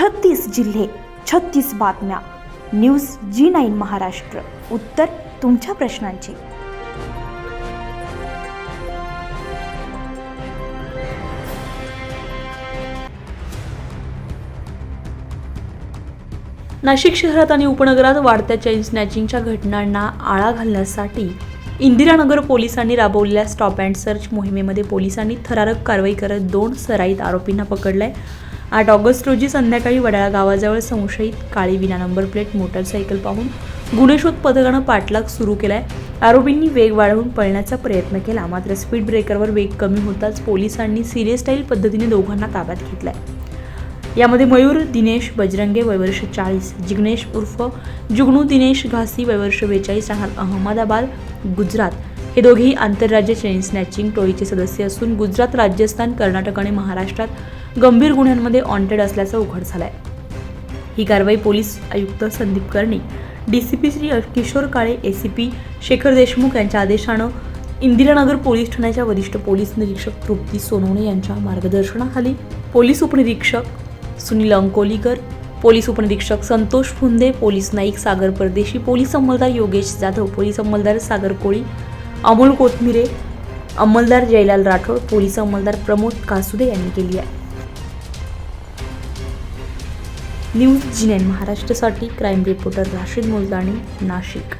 छत्तीस जिल्हे छत्तीस बातम्या. News G nine Maharashtra. उत्तर तुमच्या प्रश्नांची. नाशिक शहरात आणि उपनगरात वाढत्या चेन स्नॅचिंगच्या घटनांना आळा घालण्यासाठी इंदिरानगर पोलिसांनी राबवलेल्या स्टॉप अँड सर्च मोहिमेमध्ये पोलिसांनी थरारक कारवाई करत दोन सराईत आरोपींना पकडलाय. आठ ऑगस्ट रोजी संध्याकाळी वडाळा गावाजवळ संशयित काळी विना नंबर प्लेट मोटरसायकल पाहून गुन्हेशोध पथकानं पाठलाग सुरू केलाय. आरोपींनी वेग वाढवून पळण्याचा प्रयत्न केला मात्र स्पीड ब्रेकरवर वेग कमी होताच पोलिसांनी सिरियस स्टाईल पद्धतीने दोघांना ताब्यात घेतलाय. यामध्ये मयूर दिनेश बजरंगे वयवर्ष चाळीस जिग्नेश उर्फ जुगनू दिनेश घासी वयवर्ष बेचाळीस राहणार अहमदाबाद गुजरात. हे दोघेही आंतरराज्य चेन स्नॅचिंग टोळीचे सदस्य असून गुजरात राजस्थान कर्नाटक आणि महाराष्ट्रात गंभीर गुन्ह्यांमध्ये ऑन्टेड असल्याचं उघड झालंय. ही कारवाई पोलीस आयुक्त संदीप कर्णिक डीसीपी श्री किशोर काळे एसीपी शेखर देशमुख यांच्या आदेशानं इंदिरानगर पोलीस ठाण्याच्या वरिष्ठ पोलीस निरीक्षक तृप्ती सोनवणे यांच्या मार्गदर्शनाखाली पोलीस उपनिरीक्षक सुनील अंकोलीकर पोलीस उपनिरीक्षक संतोष फुंदे पोलीस नाईक सागर परदेशी पोलीस अंमलदार योगेश जाधव पोलीस अंमलदार सागर कोळी अमोल कोथमिरे अंमलदार जयलाल राठोड पोलीस अंमलदार प्रमोद कासुदे यांनी केली आहे. न्यूज जिनेन महाराष्ट्रासाठी क्राईम रिपोर्टर राशीद मुलदाणी नाशिक.